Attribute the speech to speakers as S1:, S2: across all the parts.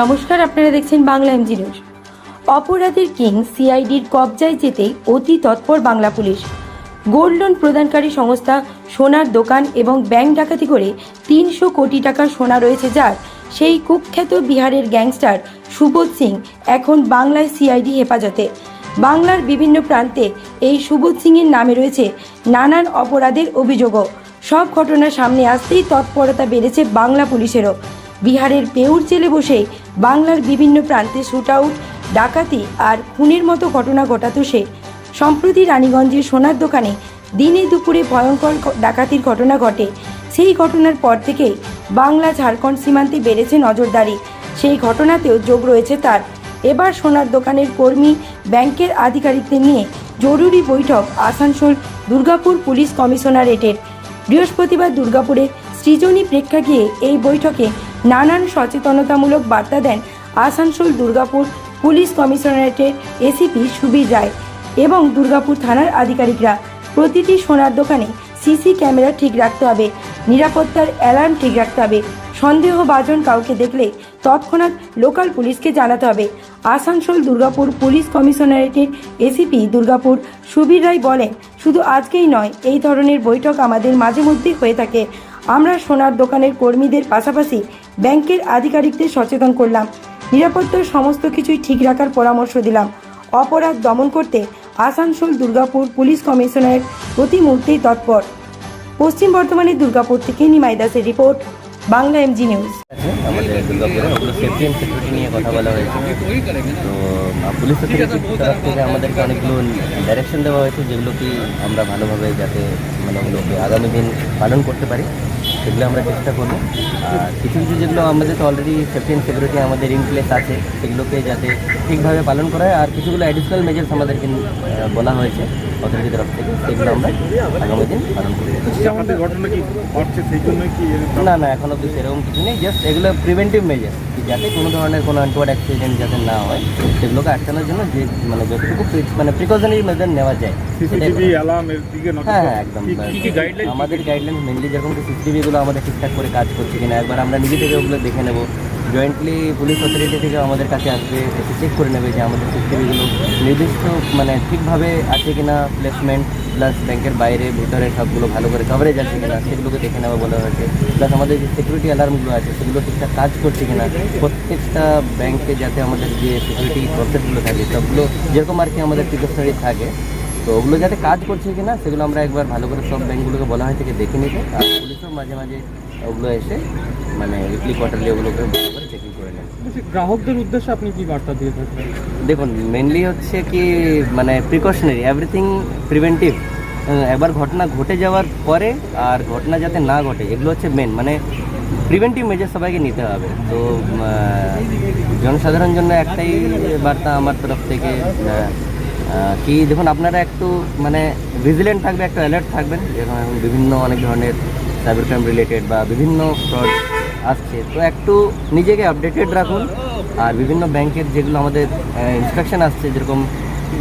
S1: নমস্কার, আপনারা দেখছেন বাংলা এমজি নিউজ অপরাধের কিং সিআইডির কবজায় যেতে অতি তৎপর বাংলা পুলিশ। গোল্ড লোন প্রদানকারী সংস্থা সোনার দোকান এবং ব্যাংক ডাকাতি করে তিনশো কোটি টাকার সোনা রয়েছে যার। সেই কুখ্যাত বিহারের গ্যাংস্টার সুবোধ সিং এখন বাংলায় সিআইডি হেফাজতে। বাংলার বিভিন্ন প্রান্তে এই সুবোধ সিংয়ের নামে রয়েছে নানান অপরাধের অভিযোগও। সব ঘটনা সামনে আসতেই তৎপরতা বেড়েছে বাংলা পুলিশেরও। বিহারের পেউর জেলে বসে বাংলার বিভিন্ন প্রান্তে শুট আউট ডাকাতি আর খুনের মতো ঘটনা ঘটাতো সে। সম্প্রতি রানীগঞ্জের সোনার দোকানে দিনে দুপুরে ভয়ঙ্কর ডাকাতির ঘটনা ঘটে। সেই ঘটনার পর থেকেই বাংলা ঝাড়খণ্ড সীমান্তে বেড়েছে নজরদারি। সেই ঘটনাতেও যোগ রয়েছে তার। এবার সোনার দোকানের কর্মী ব্যাংকের আধিকারিকদের নিয়ে জরুরি বৈঠক আসানসোল দুর্গাপুর পুলিশ কমিশনারেটের। বৃহস্পতিবার দুর্গাপুরে সৃজনী প্রেক্ষাগৃহে এই বৈঠকে নানান সচেতনতামূলক বার্তা দেন আসানসোল, দুর্গাপুর পুলিশ কমিশনারেটের এসিপি সুবীর রায় এবং দুর্গাপুর থানার আধিকারিকরা। প্রতিটি সোনার দোকানে সিসি ক্যামেরা ঠিক রাখতে হবে, নিরাপত্তার অ্যালার্ম ঠিক রাখতে হবে, সন্দেহভাজন কাউকে দেখলে তৎক্ষণাৎ লোকাল পুলিশকে জানাতে হবে। আসানসোল, দুর্গাপুর পুলিশ কমিশনারেটের এসিপি দুর্গাপুর সুবীর রায় বলেন, শুধু আজকেই নয়, এই ধরনের বৈঠক আমাদের মাঝে মধ্যেই হয়ে থাকে। আমরা সোনার দোকানের কর্মীদের পাশাপাশি ব্যাংকের আধিকারিকদের সচেতন করলাম। নিরাপত্তার সমস্ত কিছুই ঠিক রাখার পরামর্শ দিলাম। অপরাধ দমন করতে আসানসোল দুর্গাপুর পুলিশ কমিশনারেট প্রতি মুহূর্তেই তৎপর। পশ্চিম বর্ধমানের দুর্গাপুর থেকে নিমাই দাসের রিপোর্ট, বাংলা এমজি নিউজ
S2: আমাদের দুর্গাপুরে ওগুলো সেফটি সিকিউরিটি নিয়ে কথা বলা হয়েছে। তো তরফ থেকে আমাদেরকে অনেকগুলো ডাইরেকশন দেওয়া হয়েছে, যেগুলো কি আমরা ভালোভাবে যাতে মানে আগামী দিন পালন করতে পারি। সেগুলো আমরা চেষ্টা করব। আর কিছু কিছু যেগুলো আমাদের তো অলরেডি সেফটি অ্যান্ড সিকিউরিটি আমাদের ইন প্লেস আছে সেগুলোকে যাতে ঠিকভাবে পালন করা হয়। আর কিছুগুলো অ্যাডিশনাল মেজার্স আমাদেরকে বলা হয়েছে অথরিটির তরফ থেকে সেগুলো আমরা আগামী দিন পালন করব।
S3: আমাদের ঘটনা কি ঘটছে? সেই জন্য কি এরকম-
S2: না না এখন অব্দি সেরকম কিছু নেই জাস্ট এগুলো প্রিভেন্টিভ মেজার যাতে কোনো ধরনের কোনো আনটোয়ার অ্যাক্সিডেন্ট যাতে না হয় সেগুলোকে আটকানোর জন্য যে মানে যতটুকু মানে প্রিকশনারি মেজার নেওয়া যায় হ্যাঁ হ্যাঁ একদম। আমাদের গাইডলাইন মেনলি যেরকম সিসিটিভিগুলো আমাদের ঠিকঠাক করে কাজ করছে কিনা একবার আমরা নিজে থেকে ওগুলো দেখে নেব। জয়েন্টলি পুলিশ অথরিটি থেকে আমাদের কাছে আসবে, এসে চেক করে নেবে যে আমাদের সিসিটিভিগুলো নির্দিষ্ট মানে ঠিকভাবে আছে কিনা প্লেসমেন্ট প্লাস ব্যাংকের বাইরে, ভিতরে সবগুলো ভালো করে কভারেজ আছে কিনা, সেগুলোকে দেখে নেওয়া বলা হয়েছে। প্লাস আমাদের যে সিকিউরিটি অ্যালার্মগুলো আছে, সেগুলো ঠিকঠাক কাজ করছে কিনা, প্রত্যেকটা ব্যাংকে যাতে আমাদের যে সিকিউরিটি প্রসেসগুলো থাকে, সবগুলো যেরকম আর কি আমাদের প্রিকশনারি থাকে তো ওগুলো যাতে কাজ করছে কিনা সেগুলো আমরা একবার ভালো করে সব ব্যাংকগুলোকে বলা হয় থেকে দেখে নিতে। আর পুলিশও মাঝে মাঝে ওগুলো এসে মানে উইকলি কোয়ার্টারলি ওগুলোকে ভালো করে চেকিং করে নেয়।
S3: গ্রাহকদের উদ্দেশ্যে আপনি কি বার্তা দিয়ে থাকবেন?
S2: দেখুন মেনলি হচ্ছে কি মানে প্রিকশনারি এভরিথিং প্রিভেন্টিভ একবার ঘটনা ঘটে যাওয়ার পরে আর ঘটনা যাতে না ঘটে এগুলো হচ্ছে মেন মানে প্রিভেন্টিভ মেজার সবাইকে নিতে হবে। তো জনসাধারণ জন্য একটাই বার্তা আমার তরফ থেকে কি দেখুন আপনারা একটু মানে ভিজিলেন্ট থাকবে একটু অ্যালার্ট থাকবেন যেরকম এখন বিভিন্ন অনেক ধরনের সাইবার ক্রাইম রিলেটেড বা বিভিন্ন ফ্রড আসছে। তো একটু নিজেকে আপডেটেড রাখুন আর বিভিন্ন ব্যাংকের যেগুলো আমাদের ইনস্ট্রাকশন আসছে যেরকম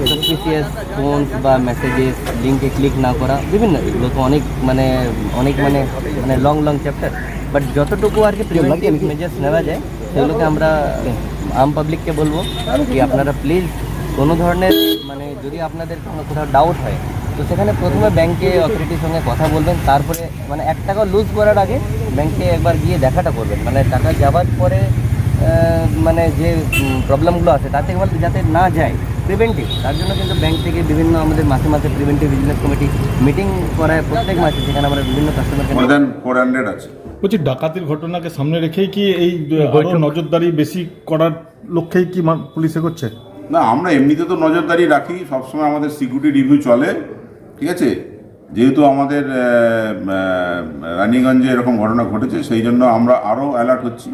S2: সাসপিসিয়াস ফোনস বা মেসেজেস লিঙ্কে ক্লিক না করা বিভিন্ন এগুলো তো অনেক মানে অনেক মানে মানে লং লং চ্যাপ্টার বাট যতটুকু আর কি প্রিভেন্টিভ মেজার্স নেওয়া যায় সেগুলোকে আমরা আম পাবলিককে বলব কি আপনারা প্লিজ কোনো ধরনের মানে যদি আপনাদের কোনো কোথাও ডাউট হয় তো সেখানে প্রথমে ব্যাংকে অথরিটির সঙ্গে কথা বলবেন তারপরে মানে এক টাকা লুজ করার আগে ব্যাংকে একবার গিয়ে দেখাটা করবেন। মানে টাকা যাওয়ার পরে মানে যে প্রবলেমগুলো আছে তাতে বলতে যাতে না যায় প্রিভেন্টিভ তার জন্য কিন্তু ব্যাংক থেকে বিভিন্ন আমাদের মাসে মাসে প্রিভেন্টিভ বিজনেস কমিটি মিটিং করায় প্রত্যেক মাসে সেখানে আমরা বিভিন্ন কাস্টমারকে
S4: আছে।
S5: বলছি ডাকাতির ঘটনাকে সামনে রেখেই কি এই নজরদারি বেশি করার লক্ষ্যেই কি মা- পুলিশ করছে
S4: না আমরা এমনিতে তো নজরদারি রাখি সবসময় আমাদের সিকিউরিটি রিভিউ চলে ঠিক আছে? যেহেতু আমাদের রানীগঞ্জে এরকম ঘটনা ঘটেছে সেই জন্য আমরা আরও অ্যালার্ট হচ্ছি।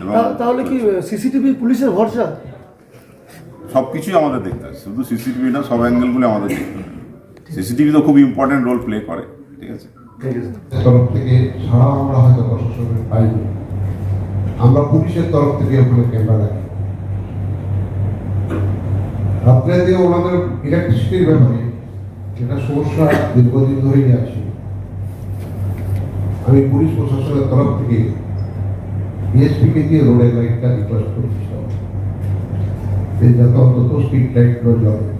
S4: এবং
S6: তাহলে কি সিসিটিভি পুলিশের ভরসা?
S4: সব কিছুই আমাদের দেখতে হয় শুধু সিসিটিভি না সব অ্যাঙ্গেলগুলো আমাদের দেখতে সিসিটিভি তো খুব ইম্পর্টেন্ট রোল প্লে করে ঠিক আছে?
S6: ঠিক আছে
S7: তরফ থেকে ছাড়াও আমরা হয়তো প্রশাসনের পাইনি আমরা পুলিশের তরফ থেকে ওখানে ক্যামেরা রাখি। দিয়ে ওনাদের ইলেকট্রিসিটির ব্যাপারে যেটা সমস্যা দীর্ঘদিন ধরেই আছে আমি পুলিশ প্রশাসনের তরফ থেকে ডিএসপিকে দিয়ে রোডের লাইটটা রিকোয়েস্ট করেছি সব। যে যাতে অন্তত স্ট্রিট লাইটগুলো জ্বলে।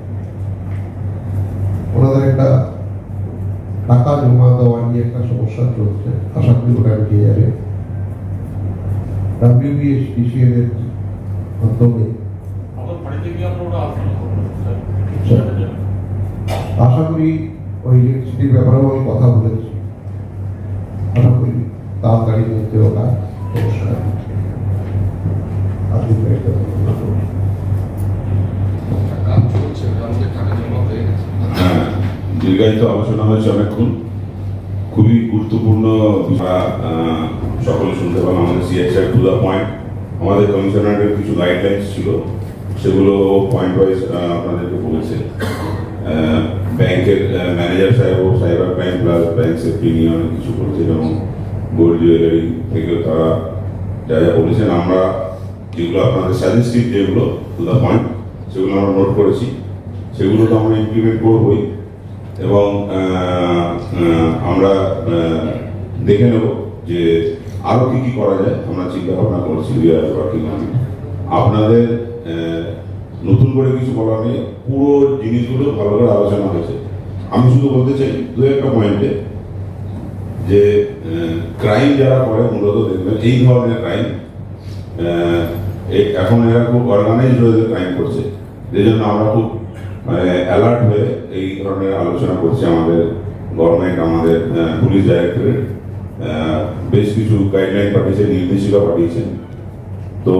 S7: ওনাদের একটা টাকা জমা দেওয়া নিয়ে একটা সমস্যা চলছে আশা করি ওটা যাবে। ডাব্লিউবিএসটিসি এর মাধ্যমে আশা করি ওই ইলেকট্রিসিটির ব্যাপারেও আমি কথা বলেছি। আশা করি তাড়াতাড়ির মধ্যে ওটা
S4: দীর্ঘায়িত আলোচনা হয়েছে অনেকক্ষণ। খুবই গুরুত্বপূর্ণ সকলে শুনতে পেলাম আমাদের সিএসআর টু দ্য পয়েন্ট আমাদের কমিশনারের কিছু গাইডলাইন্স ছিল। সেগুলো পয়েন্ট ওয়াইজ আপনাদেরকে বলেছে। ব্যাংকের ম্যানেজার সাহেব ও cyber crime plus bank safety নিয়ে অনেক কিছু বলছে যেমন গোল্ড জুয়েলারি থেকেও তারা যা যা বলেছেন, আমরা যেগুলো আপনাদের সাজেস্টিভ যেগুলো টু দ্য পয়েন্ট সেগুলো আমরা নোট করেছি। সেগুলো তো আমরা ইমপ্লিমেন্ট করবই। এবং আমরা দেখে নেব যে আরও কী কী করা যায়। আমরা চিন্তা ভাবনা করছি আপনাদের নতুন করে কিছু বলার নেই, পুরো জিনিসগুলো ভালো করে আলোচনা হয়েছে। আমি শুধু বলতে চাই, দু একটা পয়েন্টে যে ক্রাইম যারা করে, মূলত দেখবেন, এই ধরনের ক্রাইম এখন এরা খুব অর্গানাইজড হয়ে ক্রাইম করছে। যে জন্য আমরা খুব মানে অ্যালার্ট হয়ে এই ধরনের আলোচনা করছি আমাদের গভর্নমেন্ট আমাদের পুলিশ ডাইরেক্টরেট বেশ কিছু গাইডলাইন পাঠিয়েছে, নির্দেশিকা পাঠিয়েছেন তো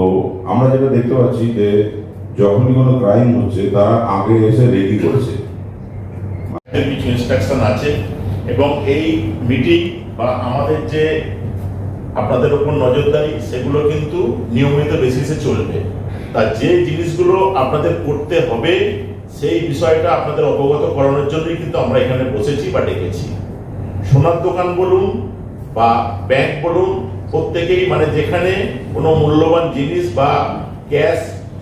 S4: আমরা যেটা দেখতে পাচ্ছি যে যখনই কোনো ক্রাইম হচ্ছে, তারা আগে এসে রেডি করছে।
S8: কিছু ইনস্ট্রাকশন আছে এবং এই মিটিং বা আমাদের যে আপনাদের উপর নজরদারি, সেগুলো কিন্তু নিয়মিত বেসিসে চলবে। তা যে জিনিসগুলো আপনাদের করতে হবে, সেই বিষয়টা আপনাদের অবগত করানোর জন্যই কিন্তু আমরা এখানে বসেছি বা ডেকেছি। সোনার দোকান বলুন বা ব্যাংক বলুন প্রত্যেকেই মানে যেখানে কোনো মূল্যবান জিনিস বা ক্যাশ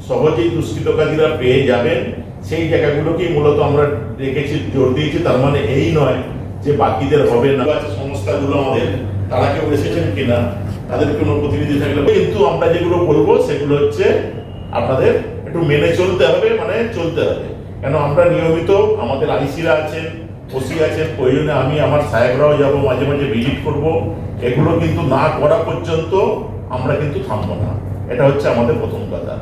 S8: সহজেই দুষ্কৃতকারীরা পেয়ে যাবেন। সেই জায়গাগুলোকেই মূলত আমরা রেখেছি, জোর দিয়েছি। তার মানে এই নয় যে বাকিদের হবে না। সংস্থাগুলো আমাদের, তারা কেউ এসেছেন কিনা, তাদের কোনো প্রতিনিধি থাকলে। কিন্তু আমরা যেগুলো বলব, সেগুলো হচ্ছে আপনাদের একটু মেনে চলতে হবে মানে চলতে হবে। কেন আমরা নিয়মিত আমাদের আইসিরা আছেন, ওসি আছেন, প্রয়োজনে আমি আমার সাহেবরাও যাব, মাঝে মাঝে ভিজিট করব। এগুলো কিন্তু না করা পর্যন্ত আমরা কিন্তু থামবো না। এটা হচ্ছে আমাদের প্রথম কথা।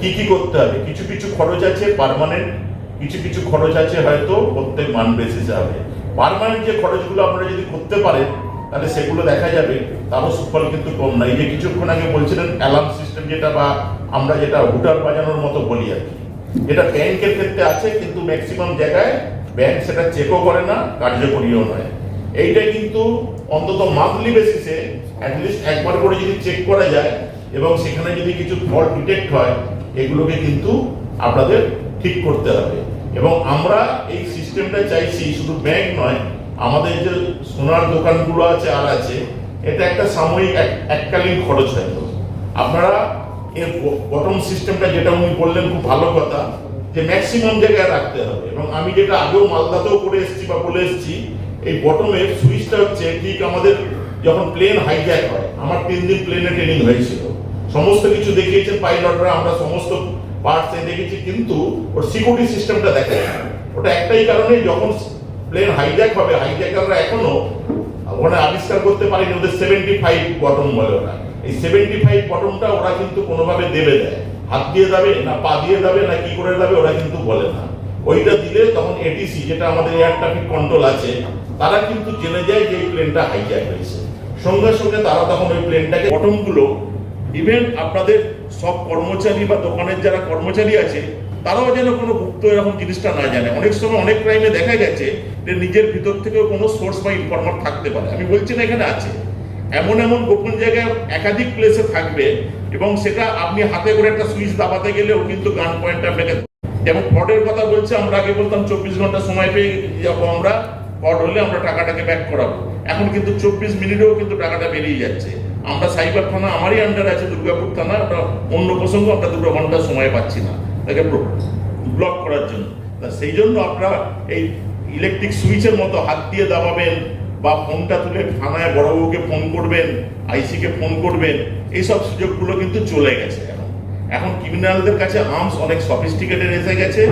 S8: কি কি করতে হবে? কিছু কিছু খরচ আছে পার্মানেন্ট কিছু কিছু খরচ আছে হয়তো প্রত্যেক মান বেসিসে হবে। পার্মানেন্ট যে খরচগুলো আপনারা যদি করতে পারেন, তাহলে সেগুলো দেখা যাবে, তারও সুফল কিন্তু কম না। এই যে কিছুক্ষণ আগে বলছিলেন অ্যালার্ম সিস্টেম যেটা বা আমরা যেটা হুটার বাজানোর মতো বলি আর কি। যেটা ব্যাংকের ক্ষেত্রে আছে, কিন্তু ম্যাক্সিমাম জায়গায় ব্যাংক সেটা চেকও করে না, কার্যকরীও নয়। এইটা কিন্তু অন্তত মান্থলি বেসিসে অ্যাটলিস্ট একবার করে যদি চেক করা যায়, এবং সেখানে যদি কিছু ফল্ট ডিটেক্ট হয় এগুলোকে কিন্তু আপনাদের ঠিক করতে হবে। এবং আমরা এই সিস্টেমটা চাইছি, শুধু ব্যাংক নয়, আমাদের যে সোনার দোকানগুলো আছে আর আছে, এটা একটা সাময়িক এক- এককালীন খরচ হয়তো আপনারা এর বটম সিস্টেমটা যেটা উনি বললেন খুব ভালো কথা, যে ম্যাক্সিমাম জায়গায় রাখতে হবে। এবং আমি যেটা আগেও মালদাতেও করে এসেছি বা বলে এসেছি, এই বটমের সুইচটা হচ্ছে ঠিক আমাদের যখন প্লেন হাইজ্যাক হয়, আমার তিন দিন প্লেনে ট্রেনিং হয়েছিল। সমস্ত কিছু দেখিয়েছেন পাইলটরা, আমরা সমস্ত পার্টস দেখেছি, কিন্তু ওর সিকিউরিটি সিস্টেমটা দেখে। ওটা একটাই কারণে যখন প্লেন হাইজ্যাক হবে হাইজ্যাকাররা এখনও, ওরা আবিষ্কার করতে পারেনি ওদের সেভেন্টি ফাইভ বটম বলে ওরা। এই সেভেন্টি ফাইভ বটমটা ওরা কিন্তু কোনোভাবে দেবে দেয় হাত দিয়ে যাবে না, পা দিয়ে যাবে না, কি করে যাবে ওরা কিন্তু বলে না। ওইটা দিলে তখন এটিসি যেটা আমাদের এয়ার ট্রাফিক কন্ট্রোল আছে, তারা কিন্তু জেনে যায় যে এই প্লেনটা হাইজ্যাক হয়েছে। সঙ্গে সঙ্গে তারা তখন ওই প্লেনটাকে বটমগুলো ইভেন আপনাদের সব কর্মচারী বা দোকানের যারা কর্মচারী আছে, তারাও যেন কোনো গুপ্ত এরকম জিনিসটা না জানে। অনেক সময় অনেক ক্রাইমে দেখা গেছে যে নিজের ভিতর থেকেও কোনো সোর্স বা ইনফরমার থাকতে পারে। আমি বলছি না এখানে আছে। এমন এমন গোপন জায়গায় একাধিক প্লেসে থাকবে এবং সেটা আপনি হাতে করে একটা সুইচ দাবাতে গেলেও কিন্তু গান পয়েন্ট আপনাকে যেমন ফ্রডের কথা বলছে, আমরা আগে বলতাম চব্বিশ ঘণ্টা সময় পেয়ে যাব আমরা। ফ্রড হলে আমরা টাকাটাকে ব্যাক করাবো। এখন কিন্তু চব্বিশ মিনিটেও কিন্তু টাকাটা বেরিয়ে যাচ্ছে। আমরা সাইবার থানা, আমারই আন্ডার আছে দুর্গাপুর থানা, আমরা অন্য প্রসঙ্গ, আমরা দুটো ঘণ্টা সময় পাচ্ছি না তাকে ব্লক করার জন্য। তা সেই জন্য আপনারা এই ইলেকট্রিক সুইচের মতো হাত দিয়ে দাবাবেন বা ফোনটা তুলে থানায় বড়বাবুকে ফোন করবেন, আইসিকে ফোন করবেন, এইসব সুযোগগুলো কিন্তু চলে গেছে এখন। এখন ক্রিমিনালদের কাছে আর্মস অনেক সফিস্টিকেটেড এসে গেছে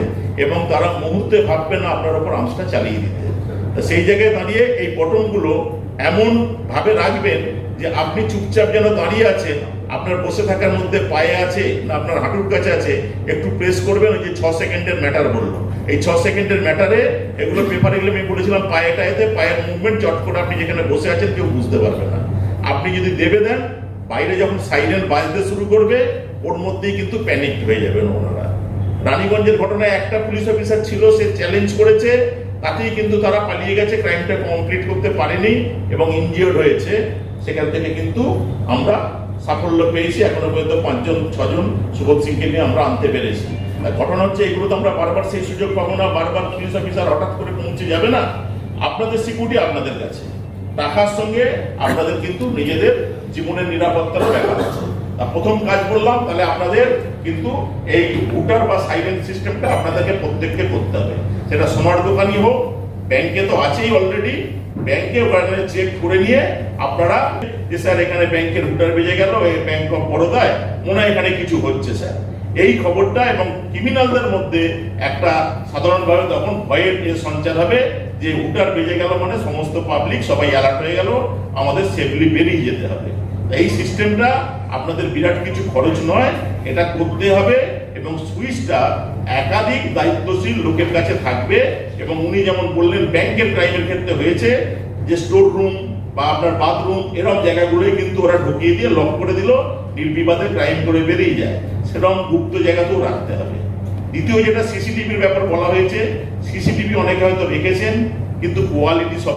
S8: এবং তারা মুহূর্তে ভাববে, না, আপনার ওপর আর্মসটা চালিয়ে দিতে। সেই জায়গায় দাঁড়িয়ে এই বটনগুলো এমন ভাবে রাখবেন যে আপনি চুপচাপ যেন দাঁড়িয়ে আছেন, আপনার বসে থাকার মধ্যে পায়ে আছে না আপনার হাঁটুর কাছে আছে, একটু প্রেস করবেন, ওই যে ছ সেকেন্ডের ম্যাটার বলল। এই ছ সেকেন্ডের ম্যাটারে এগুলো পেপারে গেলে আমি বলেছিলাম পায়ে টায়েতে পায়ের মুভমেন্ট চট করে আপনি যেখানে বসে আছেন কেউ বুঝতে পারবে না। আপনি যদি দেবে দেন, বাইরে যখন সাইরেন বাজতে শুরু করবে, ওর মধ্যেই কিন্তু প্যানিক হয়ে যাবেন ওনারা। রানীগঞ্জের ঘটনায় একটা পুলিশ অফিসার ছিল, সে চ্যালেঞ্জ করেছে, তাতেই কিন্তু তারা পালিয়ে গেছে ক্রাইমটা কমপ্লিট করতে পারেনি এবং ইনজিওর্ড হয়েছে। সেখান থেকে কিন্তু আমরা সাফল্য পেয়েছি। এখনও পর্যন্ত পাঁচজন, ছজন সুবোধ সিংকে নিয়ে আমরা আনতে পেরেছি। ঘটনা হচ্ছে, এগুলো তো আমরা বারবার সেই সুযোগ পাবো না, বারবার পুলিশ অফিসার হঠাৎ করে পৌঁছে যাবে না। আপনাদের সিকিউরিটি আপনাদের কাছে। টাকার সঙ্গে আপনাদের কিন্তু নিজেদের জীবনের নিরাপত্তার ব্যাপার আছে। তা প্রথম কাজ বললাম, তাহলে আপনাদের কিন্তু এই উটার বা সাইলেন্ট সিস্টেমটা আপনাদেরকে প্রত্যেককে করতে হবে। সেটা সোনার দোকানই হোক, ব্যাংকে তো আছেই অলরেডি ব্যাংকে ওখানে চেক করে নিয়ে আপনারা, যে স্যার এখানে ব্যাংকের হুটার বেজে গেল ব্যাংক অফ বরোদায় মনে হয় এখানে কিছু হচ্ছে, স্যার। এই খবরটা এবং ক্রিমিনালদের মধ্যে একটা সাধারণভাবে তখন ভয়ের সঞ্চার হবে যে হুটার বেজে গেল মানে সমস্ত পাবলিক সবাই অ্যালার্ট হয়ে গেল, আমাদের সেফলি বেরিয়ে যেতে হবে। এই সিস্টেমটা আপনাদের বিরাট কিছু খরচ নয়, এটা করতে হবে। এবং সুইচটা একাধিক দায়িত্বশীল লোকের কাছে থাকবে এবং উনি যেমন বললেন, ব্যাংকের ক্রাইমের ক্ষেত্রে হয়েছে যে স্টোর রুম বা আপনার বাথরুম এরকম জায়গাগুলোই কিন্তু ওরা ঢুকিয়ে দিয়ে লক করে দিল, নির্বিবাদে ক্রাইম করে বেরিয়ে যায়। সেরকম গুপ্ত জায়গাতেও রাখতে হবে। দ্বিতীয় যেটা, সিসিটিভির ব্যাপার বলা হয়েছে, সিসিটিভি অনেকে হয়তো রেখেছেন, কিন্তু কোয়ালিটি সব